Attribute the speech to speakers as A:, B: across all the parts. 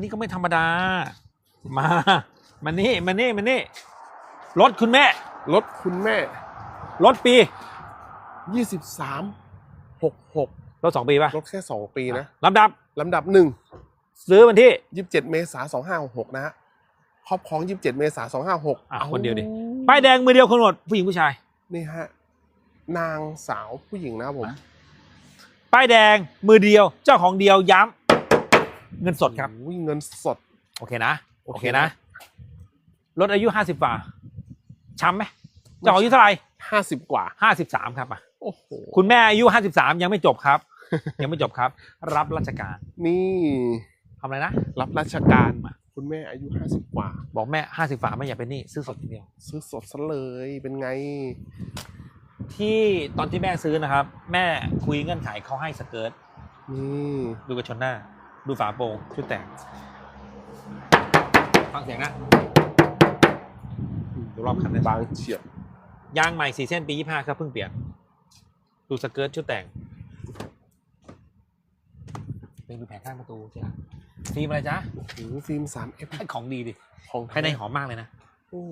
A: นี่ก็ไม่ธรรมดา มา มานี่ มานี่ มานี่ รถคุณแม่
B: รถคุณแม่
A: รถปี
B: ยี่สิบสามหกหก
A: รถสองปีป่ะ
B: รถแค่สองปีนะ
A: ลำดับ
B: ลำดับหนึ่ง
A: ซื้อวันที่
B: ยี่สิบเจ็ดเมษาสองห้าหกนะฮะ ครอบครองยี่สิบเจ็ดเมษาสองห้าหก
A: อะคนเดียวดิ ป้ายแดงมือเดียวคนหมด ผู้หญิงผู้ชาย
B: นี่ฮะ นางสาวผู้หญิงนะครับผม
A: ป้ายแดงมือเดียว เจ้าของเดียวย้ำ เงินสดครับ
B: อุ้ยเงินสด
A: โอเคนะ
B: โอ
A: โอ
B: เค
A: เคนะ รถอายุห้าสิบฝ่า ช้ำไหมเจ้าของอายุเท่าไหร่
B: ห้าสิบกว่า
A: ห้าสิบสามครับอะ
B: โอ้โห
A: คุณแม่อายุห้าสิบสามยังไม่จบครับ ยังไม่จบครับ รับราชการ
B: นี่
A: ทำอะไรนะ
B: รับราชการมาคุณแม่อายุห้าสิบกว่า
A: บอกแม่ห้าสิบฝ่าไม่อยากเป็นหนี้ซื้อสดทีเดียว
B: ซื้อสดซะเลยเป็นไง
A: ที่ตอนที่แม่ซื้อนะครับ แม่คุยเงื่อนไขเขาให้สเกิร์ต
B: นี่
A: ดูกระชนหน้า ดูฝาโปร่งชุดแต่งฟังเสียงนะดูรอบคันนะ
B: บางเฉียบ
A: ยางใหม่สี่เส้นปียี่ห้าครับเพิ่งเปลี่ยน ดูสเกิร์ตชุดแต่งเป็นดูแผงข้างประตูใช่ไหมฟิล์มอะไรจ๊ะ
B: โอ้โหฟิล์มสามเอฟ
A: ให้ของดีดิ
B: ของ
A: ภายในหอมมากเลยนะ
B: โอ้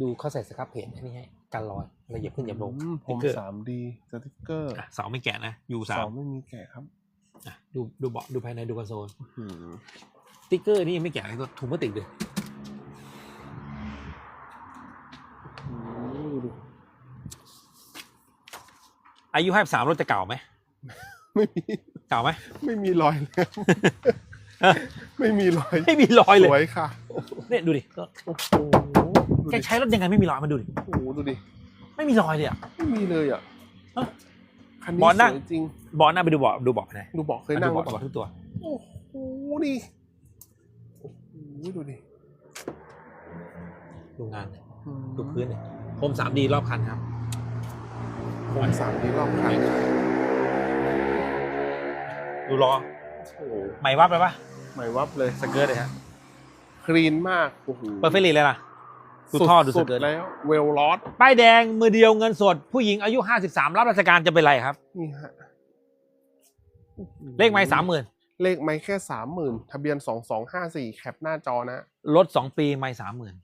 A: ดูเขาใส่สครับเพจอันนี้ให้กันรอยละเอียดขึ้นเหยียบลง
B: อืมผม
A: สติ๊กเกอร์
B: สามดีสติ๊กเกอร์
A: อะเสาไม่แกะนะยูสา
B: เส
A: ม
B: ไม่มีแกะครับ
A: อะดูดูเบาะดูภายในดูคอนโซล
B: อืม
A: สติ๊กเกอร์นี่ยังไม่แกะเลยตัวถุงพลาสติกเลย
B: อืมดู
A: อายุห้าสามรถจะเก่าไหม
B: ไม่มี
A: เก่าไหม
B: ไม่มีรอยเลยไม่มีรอย
A: ไม่มีรอยเล
B: สวยยค่ะ
A: เนี่ยดูดิ
B: โอ้โหดู
A: แก
B: ดิ
A: ใช้รถยังไงไม่มีรอยมาดูดิ
B: โอ้โหดูดิ
A: ไม่มีรอยเลยอะ
B: ไม่มีเลยอะ
A: ฮะ
B: คันนี้
A: บอลนั่ง
B: สวยจริง
A: เบาะหน้าไปดูเบาะดูเบาะภายใน
B: ดูเบอกเคยนั่ง
A: ดู
B: หรือ
A: เบาะ
B: เป
A: เบาะ
B: ล่า
A: ทุกตัว
B: โอ้โห นี่ โอ้โห ดูดิ
A: ดูงานเลย
B: อืม
A: ดูพื้นเลยโฮมสามดีรอบคันครับ
B: ผมสามนี้รอบคัน
A: ดูล้อ
B: โอ้โห
A: ใหม่วับเลยปะ
B: ใหม่วับเลย
A: สเกิร์ตเลยฮะ
B: คลีนมาก โอ้โห
A: เปิดเฟรนเลยล่ะ ดูท่อดูส
B: สุด
A: เกิร์ต
B: ๆแล้ว เวลลอส
A: ป้ายแดงมือเดียวเงินสด ผู้หญิงอายุห้าสิบสามรับราชการจะเป็นไรครับ
B: นี่ฮะ
A: เลขไม้สามหมื่น
B: เลขไม้แค่สามหมื่นทะเบียนสองสองห้าสี่แคปหน้าจอนะ
A: รถสองปีไม่สามหมื่น